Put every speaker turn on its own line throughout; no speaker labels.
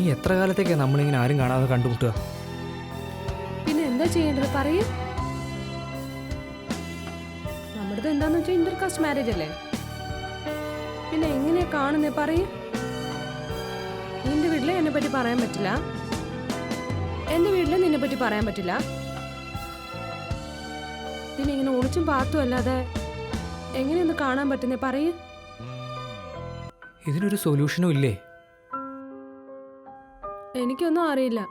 ഇനി എത്ര കാലത്തേക്കാണ് നമ്മളിങ്ങനെ ആരും കാണാതെ കണ്ടുമുട്ടുക?
പിന്നെ എന്താ ചെയ്യേണ്ടത് പറയൂ. നമ്മുടെ എന്താന്ന് വെച്ചാൽ ഇന്റർ കാസ്റ്റ് മാരേജ് അല്ലേ? പിന്നെ എങ്ങനെയാ കാണുന്നേ പറയൂ. നിന്റെ വീട്ടിലെ എന്നെ പറ്റി പറയാൻ പറ്റില്ല. എന്റെ വീട്ടിലെ നിന്നെ പറ്റി പറയാൻ പറ്റില്ല. പിന്നെ ഇങ്ങനെ ഒളിച്ചും പാത്തും അല്ലാതെ എങ്ങനെയൊന്ന് കാണാൻ പറ്റുന്നേ പറയൂ.
ഇതിനൊരു സൊല്യൂഷനും ഇല്ലേ?
എനിക്കൊന്നും അറിയില്ല.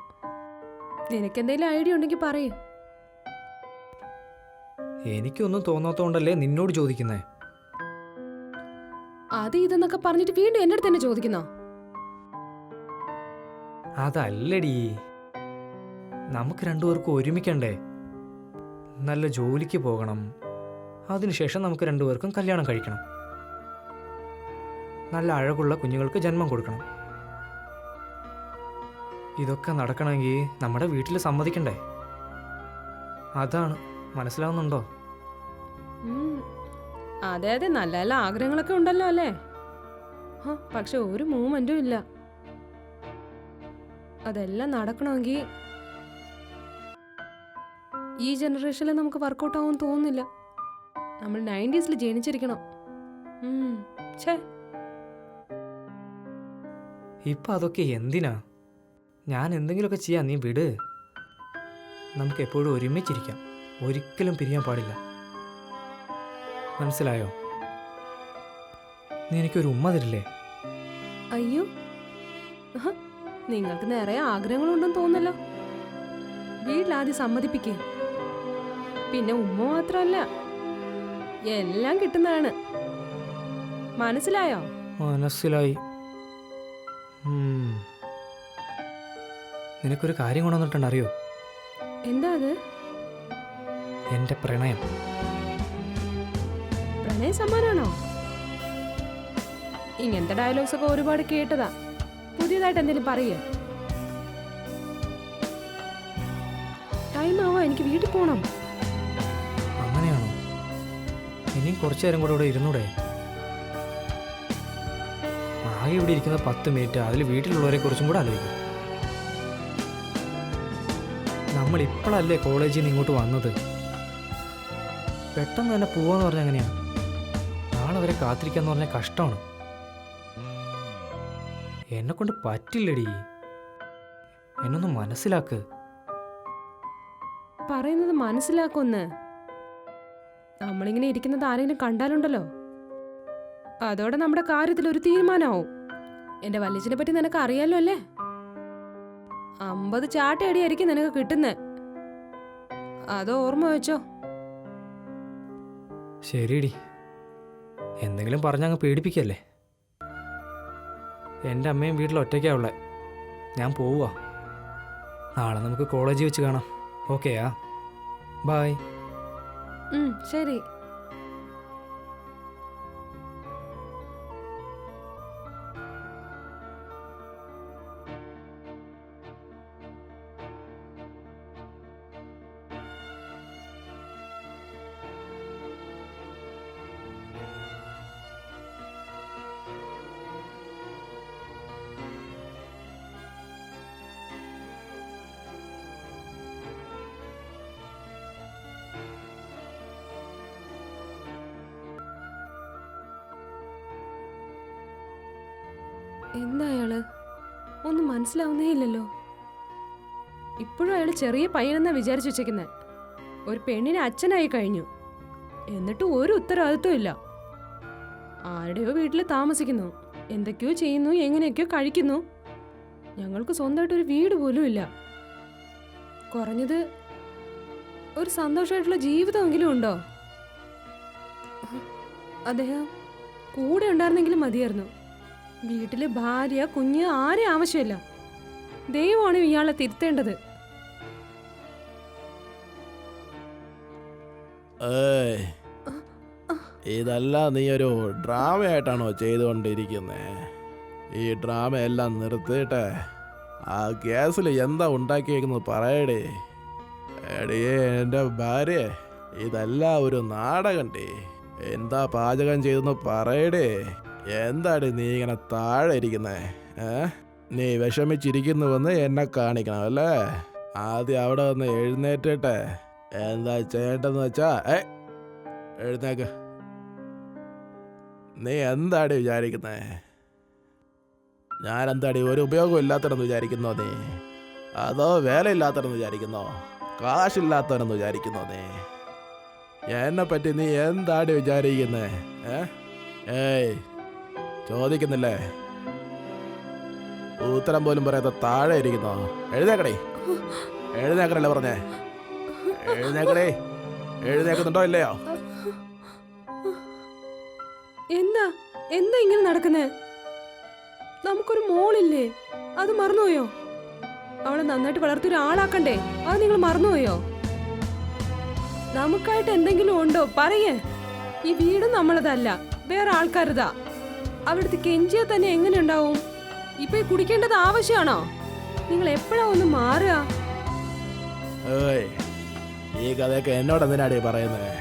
നിനക്കെന്തെങ്കിലും ഐഡിയ ഉണ്ടെങ്കിൽ പറയൂ.
എനിക്കൊന്നും തോന്നാത്തോണ്ടല്ലേ നിന്നോട് ചോദിക്കുന്നേ?
അത് ഇതെന്നൊക്കെ പറഞ്ഞിട്ട് വീണ്ടും എന്റെ അടുത്ത് തന്നെ ചോദിക്കുന്നോ?
അതല്ലടി. നമുക്ക് രണ്ടുപേർക്കും ഒരുമിക്കണ്ടേ? നല്ല ജോലിക്ക് പോകണം. അതിനുശേഷം നമുക്ക് രണ്ടുപേർക്കും കല്യാണം കഴിക്കണം. നല്ല അഴകുള്ള കുഞ്ഞുങ്ങൾക്ക് ജന്മം കൊടുക്കണം. ഇതൊക്കെ നടക്കണമെങ്കിൽ നമ്മുടെ വീട്ടിൽ സമ്മതിക്കണ്ടേ? അതാണ്. മനസ്സിലാവുന്നുണ്ടോ.
അതെ അതെ. നല്ല നല്ല ആഗ്രഹങ്ങളൊക്കെ ഉണ്ടല്ലോ അല്ലേ? പക്ഷെ ഒരു മൂവ്മെന്റും ഇല്ല. അതെല്ലാം നടക്കണമെങ്കിൽ ഈ ജനറേഷനിൽ നമുക്ക് വർക്കൗട്ട് ആവും തോന്നുന്നില്ല. നമ്മൾ നയന്റീസിൽ ജനിച്ചിരിക്കണം. ഛേ.
ഇപ്പം അതൊക്കെ എന്തിനാ? ഞാൻ എന്തെങ്കിലുമൊക്കെ ചെയ്യാം നീ വിട്. നമുക്ക് എപ്പോഴും ഒരുമിച്ചിരിക്കാം. ഒരിക്കലും പിരിയാൻ പാടില്ല. മനസ്സിലായോ? നീ എനിക്കൊരു ഉമ്മ തരില്ലേ?
അയ്യോ. നിങ്ങൾക്ക് നിറയെ ആഗ്രഹങ്ങളുണ്ടെന്ന് തോന്നല്ലോ വീട്ടിലാദ്യം സമ്മതിപ്പിക്കേ. പിന്നെ ഉമ്മ മാത്രമല്ല എല്ലാം കിട്ടുന്നതാണ്. മനസ്സിലായോ?
മനസ്സിലായി. നിനക്കൊരു കാര്യം കൊണ്ടുവന്നിട്ടുണ്ട് അറിയോ?
എന്താ അത്?
എന്റെ പ്രണയം.
പ്രണയ സമ്മാനാണോ? ഇങ്ങനത്തെ ഡയലോഗ്സ് ഒക്കെ ഒരുപാട് കേട്ടതാ. പുതിയതായിട്ട് എന്തെങ്കിലും പറയുക ടൈം ആവാ എനിക്ക് വീട്ടിൽ പോണം.
അങ്ങനെയാണോ? ഇനിയും കുറച്ചു നേരം കൂടെ ഇവിടെ ഇരുന്നൂടെ? ആകെ ഇവിടെ ഇരിക്കുന്ന പത്ത് മിനിറ്റ് അതിൽ വീട്ടിലുള്ളവരെ കുറിച്ചും കൂടെ ആലോചിക്കും. നമ്മൾ ഇപ്പോഴല്ലേ കോളേജിൽ നിന്ന് ഇങ്ങോട്ട് വന്നത്? പെട്ടെന്ന് തന്നെ പോവാന്ന് പറഞ്ഞാൽ എങ്ങനെയാ? നാളെ വരെ കാത്തിരിക്കാന്ന് പറഞ്ഞാൽ കഷ്ടമാണ്. എന്നെ കൊണ്ട് പറ്റില്ലടി. എന്നൊന്ന് മനസ്സിലാക്ക്.
പറയുന്നത് മനസ്സിലാക്കൊന്ന് നമ്മളിങ്ങനെ ഇരിക്കുന്നത് ആരെങ്കിലും കണ്ടാലുണ്ടല്ലോ. അതോടെ നമ്മുടെ കാര്യത്തിൽ ഒരു തീരുമാനമാവും. എന്റെ വല്യച്ഛനെ പറ്റി നിനക്ക് അറിയാലോ അല്ലേ? അമ്പത് ചാട്ടയടിയായിരിക്കും നിനക്ക് കിട്ടുന്നത് അത് ഓർമ്മ വെച്ചോ.
ശരിയടി. എന്തെങ്കിലും പറഞ്ഞങ്ങ് പേടിപ്പിക്കല്ലേ? എന്റെ അമ്മയും വീട്ടിൽ ഒറ്റയ്ക്കാ ഉള്ളത് ഞാൻ പോവുക നാളെ നമുക്ക് കോളേജിൽ വെച്ച് കാണാം. ഓക്കെയാ ബായ്
ശരി. എന്താ അയാൾ? ഒന്നും മനസ്സിലാവുന്നേ ഇല്ലല്ലോ. ഇപ്പോഴും അയാൾ ചെറിയ പയ്യനെന്നാ വിചാരിച്ചു വെച്ചേക്കുന്നത് ഒരു പെണ്ണിന് അച്ഛനായി കഴിഞ്ഞു. എന്നിട്ട് ഒരു ഉത്തരവാദിത്വം ഇല്ല. ആരുടെയോ വീട്ടിൽ താമസിക്കുന്നു. എന്തൊക്കെയോ ചെയ്യുന്നു എങ്ങനെയൊക്കെയോ കഴിക്കുന്നു. ഞങ്ങൾക്ക് സ്വന്തമായിട്ടൊരു വീട് പോലും ഇല്ല. കുറഞ്ഞത് ഒരു സന്തോഷമായിട്ടുള്ള ജീവിതമെങ്കിലും ഉണ്ടോ? അദ്ദേഹം കൂടെ ഉണ്ടായിരുന്നെങ്കിലും മതിയായിരുന്നു. വീട്ടിൽ ഭാര്യ കുഞ്ഞ് ആരെ ആവശ്യമില്ല. ദൈവമാണ് ഇയാളെ തിരുത്തേണ്ടത്.
ഇതല്ല നീ ഒരു ഡ്രാമയായിട്ടാണോ ചെയ്തുകൊണ്ടിരിക്കുന്നേ? ഈ ഡ്രാമ എല്ലാം നിർത്തിയിട്ട് ആ ഗ്യാസിൽ എന്താ ഉണ്ടാക്കിയേക്കുന്നത് പറയടേ. എടേ എന്റെ ഭാര്യ ഇതല്ല ഒരു നാടകണ്ടേ. എന്താ പാചകം ചെയ്തെന്ന് പറയടേ. എന്താടി നീ ഇങ്ങനെ താഴെ ഇരിക്കുന്നേ? ഏ? നീ വിഷമിച്ചിരിക്കുന്നുവെന്ന് എന്നെ കാണിക്കണം അല്ലേ? ആദ്യം അവിടെ വന്ന് എഴുന്നേറ്റട്ടെ. എന്താ ചെയ്യേണ്ടതെന്ന് വെച്ചാ ഏ? എഴുന്നേക്ക്. നീ എന്താടി വിചാരിക്കുന്നേ? ഞാൻ എന്താടി ഒരു ഉപയോഗം ഇല്ലാത്തവരെന്ന് വിചാരിക്കുന്നോ നീ? അതോ വേലയില്ലാത്തവരെന്ന് വിചാരിക്കുന്നോ? കാശില്ലാത്തവനെന്ന് വിചാരിക്കുന്നോ നീ? എന്നെ പറ്റി നീ എന്താടി വിചാരിക്കുന്നേ? ഏ? ഏയ് ചോദിക്കുന്നില്ലേ? ഉത്തരം പോലും പറയാത്ത താഴെ ഇരിക്കുന്നോ എഴുന്നേക്കടേ. എഴുന്നേക്കണല്ലേ പറഞ്ഞേ? എഴുന്നേക്കടേ. എഴുന്നേക്കുന്നുണ്ടോ ഇല്ലയോ?
എന്താ? എന്താ ഇങ്ങനെ നടക്കുന്നേ? നമുക്കൊരു മോളില്ലേ? അത് മറന്നുപോയോ? അവളെ നന്നായിട്ട് വളർത്തി ഒരാളാക്കണ്ടേ? അത് നിങ്ങൾ മറന്നുപോയോ? നമുക്കായിട്ട് എന്തെങ്കിലും ഉണ്ടോ? പറയേ. ഈ വീട് നമ്മളതല്ല. വേറെ ആൾക്കാരതാ. അവിടുത്തെ കെഞ്ചിയ തന്നെ എങ്ങനെ ഉണ്ടാവും ഇപ്പൊ കുടിക്കേണ്ടത് ആവശ്യമാണോ നിങ്ങൾ എപ്പോഴാ ഒന്ന് മാറുക?
ഏയ് ഈ കഥയൊക്കെ എന്നോട് എന്തിനാടി പറയുന്നത്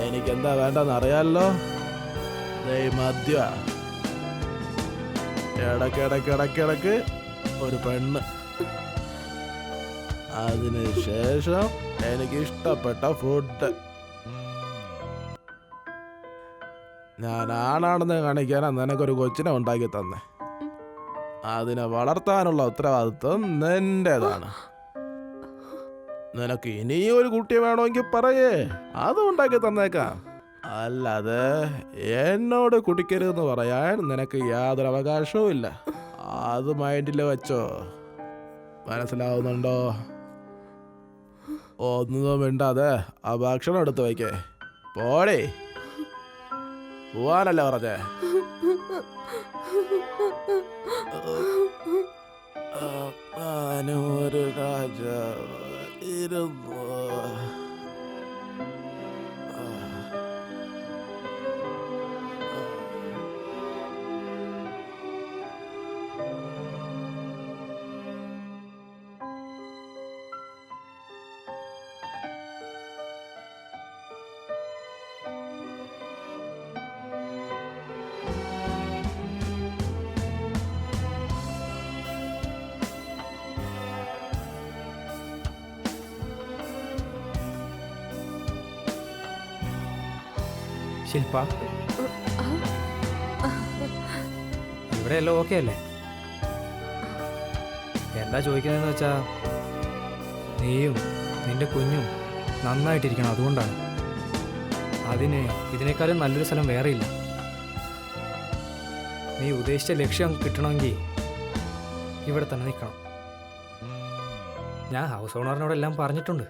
എനിക്ക് എന്താ വേണ്ടെന്ന് അറിയാലോ? മദ്യ. ഇടയ്ക്ക് ഒരു പെണ്ണ്. അതിനുശേഷം എനിക്ക് ഇഷ്ടപ്പെട്ട ഫുഡ് ഞാൻ ആണാണെന്ന് കാണിക്കാനാ നിനക്കൊരു കൊച്ചിനെ ഉണ്ടാക്കി തന്നെ. അതിനെ വളർത്താനുള്ള ഉത്തരവാദിത്വം നിന്റേതാണ്. നിനക്ക് ഇനിയും ഒരു കുട്ടിയെ വേണമെങ്കിൽ പറയേ. അത് ഉണ്ടാക്കി തന്നേക്കാം. അല്ലാതെ എന്നോട് കുടിക്കരുതെന്ന് പറയാൻ നിനക്ക് യാതൊരു അവകാശവും ഇല്ല. അത് മൈൻഡിൽ വെച്ചോ. മനസ്സിലാവുന്നുണ്ടോ? ഒന്നും വേണ്ടാതെ ആ ഭക്ഷണം എടുത്ത് വയ്ക്കേ. പോടേ. പോവാനല്ലേ പറഞ്ഞേ? ഒരു രാജാവ്
ശില്പ. ഇവിടെ എല്ലാം ഓക്കെ അല്ലേ? എന്താ ചോദിക്കുന്നതെന്ന് വെച്ചാ നീയും നിന്റെ കുഞ്ഞും നന്നായിട്ടിരിക്കണം അതുകൊണ്ടാണ്. അതിന് ഇതിനേക്കാളും നല്ലൊരു സ്ഥലം വേറെയില്ല നീ ഉദ്ദേശിച്ച ലക്ഷ്യം കിട്ടണമെങ്കിൽ ഇവിടെ തന്നെ നിൽക്കണം. ഞാൻ ഹൗസ് ഓണറിനോടെല്ലാം പറഞ്ഞിട്ടുണ്ട്.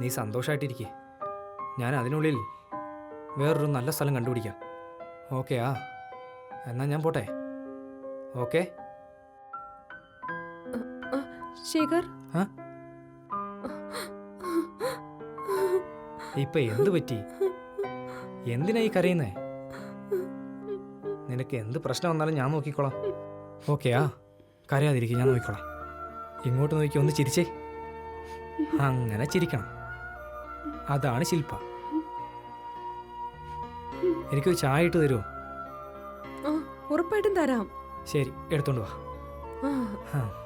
നീ സന്തോഷമായിട്ടിരിക്കേ ഞാൻ അതിനുള്ളിൽ വേറൊരു നല്ല സ്ഥലം കണ്ടുപിടിക്കാം. ഓക്കെ ആ. എന്നാ ഞാൻ പോട്ടെ. ഓക്കെ
ശേഖർ?
ഇപ്പൊ എന്ത് പറ്റി? എന്തിനാ ഈ കരയുന്നേ? നിനക്ക് എന്ത് പ്രശ്നം വന്നാലും ഞാൻ നോക്കിക്കോളാം. ഓക്കെ ആ. കരയാതിരിക്കും ഞാൻ നോക്കിക്കോളാം. ഇങ്ങോട്ട് നോക്കി ഒന്ന് ചിരിച്ചേ. അങ്ങനെ ചിരിക്കണം. അതാണ് ശില്പ. എനിക്കൊരു ചായ ഇട്ട് തരുമോ
ഉറപ്പായിട്ടും തരാം.
ശരി എടുത്തോണ്ട് വാ. ആ.